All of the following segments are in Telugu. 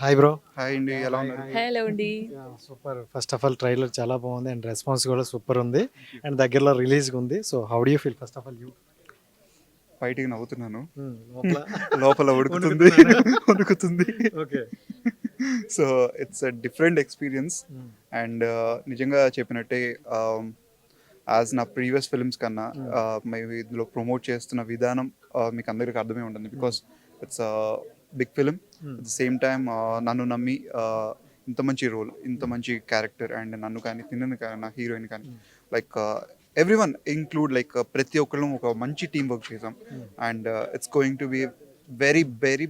హాయ్ బ్రో హాయ్ అండి ఎలా ఉన్నారు? హలో అండి super first of all trailer చాలా బాగుంది అండ్ రెస్పాన్స్ కూడా సూపర్ ఉంది. అండ్ దగ్గరలో రిలీజ్ ఉంది. So how do you feel first of all you బయటికి నవ్వుతున్నాను. లోపల. లోపల ఉడుకుతుంది ఉడుకుతుంది okay so it's a different experience and uh, నిజంగా చెప్పినట్టే యాజ్ నా ప్రీవియస్ ఫిల్మ్స్ కన్నా uh, మేము ఇందులో ప్రమోట్ చేస్తున్న విధానం uh, మీకు అందరికీ అర్థమే ఉంటుంది. Because it's big film at the same time uh, నన్ను నమ్మి uh, ఇంత మంచి రోల్ ఇంత మంచి క్యారెక్టర్ అండ్ నన్ను కానీ తిన్నను కానీ నా హీరోయిన్ కానీ like every one include like ప్రతి ఒక్కళ్ళు ఒక మంచి టీం వర్క్ చేసాం. And it's going to be very very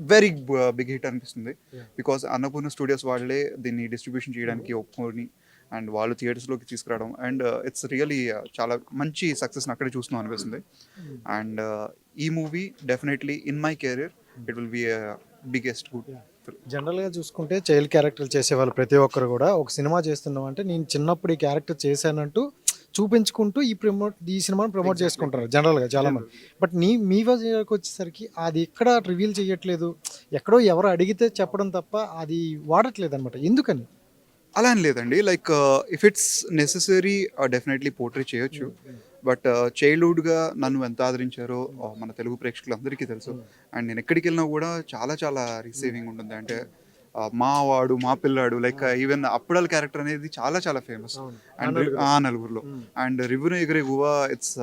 very big hit అనిపిస్తుంది. బికాస్ అన్నపూర్ణ స్టూడియోస్ వాళ్ళే దీన్ని డిస్ట్రిబ్యూషన్ చేయడానికి ఒప్పుకొని అండ్ వాళ్ళు థియేటర్స్లోకి తీసుకురావడం. అండ్ ఇట్స్ రియలీ చాలా మంచి సక్సెస్ని అక్కడే చూస్తున్నాం అనిపిస్తుంది. అండ్ ఈ movie definitely in my career it will be biggest good. జనరల్గా చూసుకుంటే చైల్డ్ క్యారెక్టర్ చేసేవాళ్ళు ప్రతి ఒక్కరు కూడా ఒక సినిమా చేస్తున్నాం అంటే నేను చిన్నప్పుడు ఈ క్యారెక్టర్ చేశానంటూ చూపించుకుంటూ ఈ ప్రమోట్ ఈ సినిమాని ప్రమోట్ చేసుకుంటారు జనరల్గా చాలా మంది. బట్ నీ మీ వరకు వచ్చేసరికి అది ఎక్కడ రివీల్ చేయట్లేదు. ఎక్కడో ఎవరు అడిగితే చెప్పడం తప్ప అది వాడట్లేదు అనమాట ఎందుకని? అలా అని లేదండి. Like if it's necessary definitely portray చేయొచ్చు. బట్ చైల్డ్హుడ్గా నన్ను ఎంత ఆదరించారో uh, మన తెలుగు ప్రేక్షకులందరికీ తెలుసు. అండ్ నేను ఎక్కడికి వెళ్ళినా కూడా చాలా చాలా రిసీవింగ్ ఉంటుంది. అంటే మా వాడు మా పిల్లాడు లైక్ ఈవెన్ అప్పుడల్ క్యారెక్టర్ అనేది చాలా చాలా ఫేమస్ అండ్ ఆ నలుగురిలో. అండ్ రివ్యూను ఎగిరే guava it's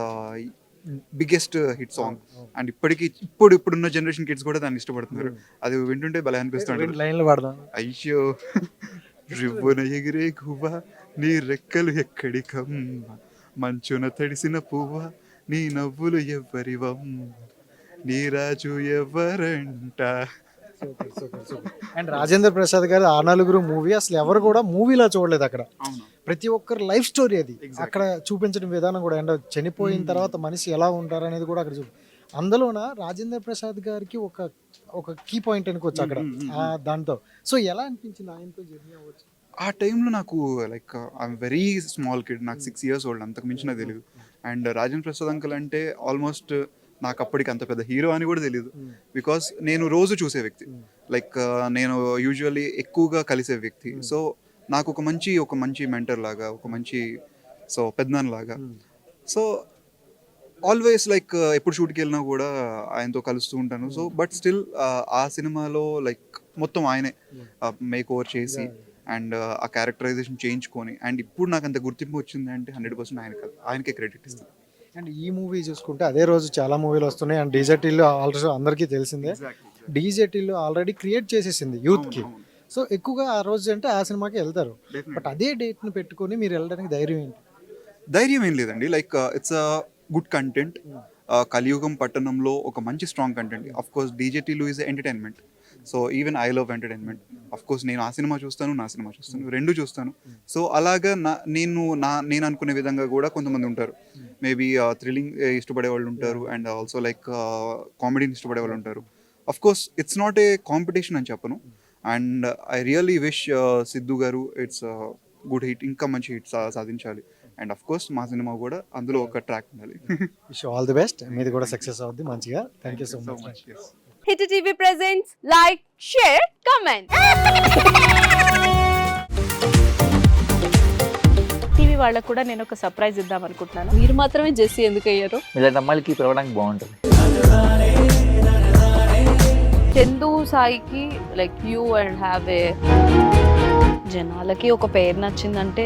biggest hit song and ఇప్పటికి ఇప్పుడు ఇప్పుడున్న జనరేషన్ కిడ్స్ కూడా దాన్ని ఇష్టపడుతున్నారు. అది వింటుంటే భలే అనిపిస్తుంది అయ్యో. రివ్వున ఎగిరే గువ్వ నీ రెక్కలు ఎక్కడికమ్మ మంచున తడిసిన పువ్వ నీ నవ్వులు ఎవ్వరివమ్మ నీ రాజు ఎవరంట అండ్ రాజేంద్ర ప్రసాద్ గారు ఆ నలుగురు మూవీ అసలు ఎవరు కూడా మూవీలా చూడలేదు అక్కడ. ప్రతి ఒక్కరు లైఫ్ స్టోరీ అది. అక్కడ చూపించడం విధానం కూడా అండ్ చనిపోయిన తర్వాత మనిషి ఎలా ఉంటారు అనేది కూడా అక్కడ చూపి. అందులోన రాజేంద్ర ప్రసాద్ గారికి ఒక ఒక కీ పాయింట్ అనుకోవచ్చు అక్కడ. ఆ దాంతో. సో ఎలా అనిపించింది ఆయనతో జర్నీ అవ్వచ్చు ఆ టైంలో నాకు like I'm very small kid నాకు సిక్స్ ఇయర్స్ ఓల్డ్ అంతకు మించిన తెలియదు అండ్ రాజేంద్ర ప్రసాద్ అంకుల్ అంటే ఆల్మోస్ట్ నాకు అప్పటికి అంత పెద్ద హీరో అని కూడా తెలియదు బికాస్ నేను రోజు చూసే వ్యక్తి. లైక్ నేను యూజువల్లీ ఎక్కువగా కలిసే వ్యక్తి. సో నాకు ఒక మంచి ఒక మంచి మెంటర్ లాగా ఒక మంచి సో పెద్దనాన్న లాగా. సో ఆల్వేస్ లైక్ ఎప్పుడు షూట్కి వెళ్ళినా కూడా ఆయనతో కలుస్తూ ఉంటాను. సో బట్ స్టిల్ ఆ సినిమాలో లైక్ మొత్తం ఆయనే మేక్ ఓవర్ చేసి అండ్ ఆ క్యారెక్టరైజేషన్ చేయించుకొని అండ్ ఇప్పుడు నాకు అంత గుర్తింపు వచ్చింది అంటే హండ్రెడ్ పర్సెంట్ ఆయన ఆయనకే క్రెడిట్ ఇస్తాను. అండ్ ఈ మూవీ చూసుకుంటే అదే రోజు చాలా మూవీలు వస్తున్నాయి అండ్ డీజెటీలో ఆల్రెడీ అందరికీ తెలిసిందే. డీజెటీలో ఆల్రెడీ క్రియేట్ చేసేసింది యూత్కి సో ఎక్కువగా ఆ రోజు అంటే ఆ సినిమాకి వెళ్తారు. బట్ అదే డేట్ని పెట్టుకొని మీరు వెళ్ళడానికి ధైర్యం ఏంటి? ధైర్యం ఏం లేదండి. Like it's a good content Kaliyugam Pattanamlo ఒక మంచి strong content of course డీజేటీలు is entertainment so even I love entertainment of course నేను ఆ సినిమా చూస్తాను నా సినిమా చూస్తాను రెండు చూస్తాను. సో అలాగా నా నేను నా నేను అనుకునే విధంగా కూడా కొంతమంది ఉంటారు. మేబీ థ్రిల్లింగ్ ఇష్టపడే వాళ్ళు ఉంటారు అండ్ ఆల్సో లైక్ కామెడీని ఇష్టపడే వాళ్ళు ఉంటారు. Of course it's not a competition అని చెప్పను. And I really wish Siddhu garu it's good hit ఇంకా మంచి హిట్ సాధించాలి. అండ్ అఫ్ కోర్స్ మా సినిమా కూడా అందులో ఒక ట్రాక్ ఉండాలి. విష్ ఆల్ ది బెస్ట్ మీది కూడా సక్సెస్ అవుద్ది మంచిగా. Thank you so much. Hit TV presents like share comment TV వాళ్ళకు కూడా నేను ఒక సర్ప్రైజ్ ఇద్దాం అనుకుంటున్నాను. మీరు మాత్రమే జెస్సీ ఎందుకు అయ్యారు? ఇలాంటి అమ్మాయిలకి పిలవడానికి బాగుంటుంది. చందు సాయికి like you and have a జనాలకి ఒక పేరు నచ్చిందంటే